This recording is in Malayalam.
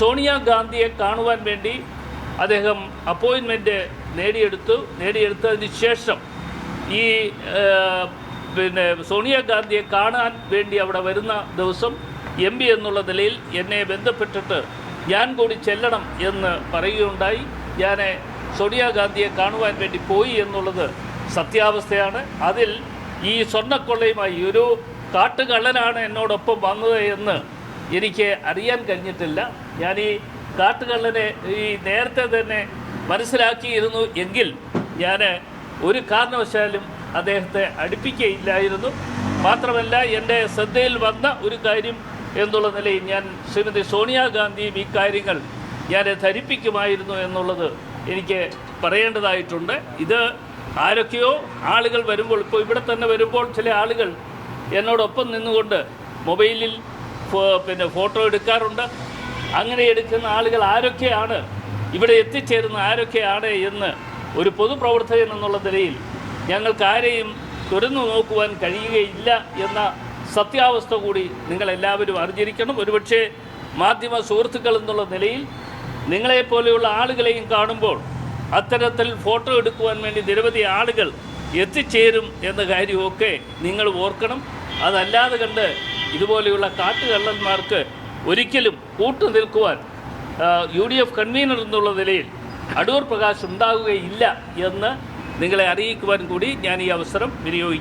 സോണിയാഗാന്ധിയെ കാണുവാൻ വേണ്ടി അദ്ദേഹം അപ്പോയിൻമെന്റ് നേടിയെടുത്തു. നേടിയെടുത്തതിന് ശേഷം ഈ പിന്നെ സോണിയാഗാന്ധിയെ കാണാൻ വേണ്ടി അവിടെ വരുന്ന ദിവസം എം പി എന്നുള്ള നിലയിൽ എന്നെ ബന്ധപ്പെട്ടിട്ട് ഞാൻ കൂടി ചെല്ലണം എന്ന് പറയുകയുണ്ടായി. ഞാൻ സോണിയാഗാന്ധിയെ കാണുവാൻ വേണ്ടി പോയി എന്നുള്ളത് സത്യാവസ്ഥയാണ്. അതിൽ ഈ സ്വർണക്കൊള്ളയുമായി ഒരു കാട്ടുകള്ളനാണ് എന്നോടൊപ്പം വന്നത് എന്ന് എനിക്ക് അറിയാൻ കഴിഞ്ഞിട്ടില്ല. ഞാൻ ഈ കാട്ടുകള്ളനെ ഈ നേരത്തെ തന്നെ മനസ്സിലാക്കിയിരുന്നു എങ്കിൽ ഞാൻ ഒരു കാരണവശാലും അദ്ദേഹത്തെ അടുപ്പിക്കുകയില്ലായിരുന്നു. മാത്രമല്ല എന്റെ ശ്രദ്ധയിൽ വന്ന ഒരു കാര്യം എന്നുള്ള നിലയിൽ ഞാൻ ശ്രീമതി സോണിയാഗാന്ധിയും ഈ കാര്യങ്ങൾ ഞാൻ ധരിപ്പിക്കുമായിരുന്നു എന്നുള്ളത് എനിക്ക് പറയേണ്ടതായിട്ടുണ്ട്. ഇത് ആരൊക്കെയോ ആളുകൾ വരുമ്പോൾ ഇപ്പോൾ ഇവിടെ തന്നെ വരുമ്പോൾ ചില ആളുകൾ എന്നോടൊപ്പം നിന്നുകൊണ്ട് മൊബൈലിൽ പിന്നെ ഫോട്ടോ എടുക്കാറുണ്ട്. അങ്ങനെ എടുക്കുന്ന ആളുകൾ ആരൊക്കെയാണ്? ഇവിടെ എത്തിച്ചേരുന്ന ആരൊക്കെയാണ് എന്ന് ഒരു പൊതുപ്രവർത്തകൻ എന്നുള്ള നിലയിൽ ഞങ്ങൾക്ക് ആരെയും തുറന്നു നോക്കുവാൻ കഴിയുകയില്ല എന്ന സത്യാവസ്ഥ കൂടി നിങ്ങളെല്ലാവരും അറിഞ്ഞിരിക്കണം. ഒരുപക്ഷെ മാധ്യമ സുഹൃത്തുക്കൾ എന്നുള്ള നിലയിൽ നിങ്ങളെപ്പോലെയുള്ള ആളുകളെയും കാണുമ്പോൾ അത്തരത്തിൽ ഫോട്ടോ എടുക്കുവാൻ വേണ്ടി നിരവധി ആളുകൾ എത്തിച്ചേരും എന്ന കാര്യമൊക്കെ നിങ്ങൾ ഓർക്കണം. അതല്ലാതെ കണ്ട് ഇതുപോലെയുള്ള കാട്ടുകള്ളന്മാർക്ക് ഒരിക്കലും കൂട്ടു നിൽക്കുവാൻ യു ഡി എഫ് കൺവീനർ എന്നുള്ള നിലയിൽ അടൂർ പ്രകാശ് ഉണ്ടാകുകയില്ല എന്ന് നിങ്ങളെ അറിയിക്കുവാൻ കൂടി ഞാൻ ഈ അവസരം വിനിയോഗിക്കും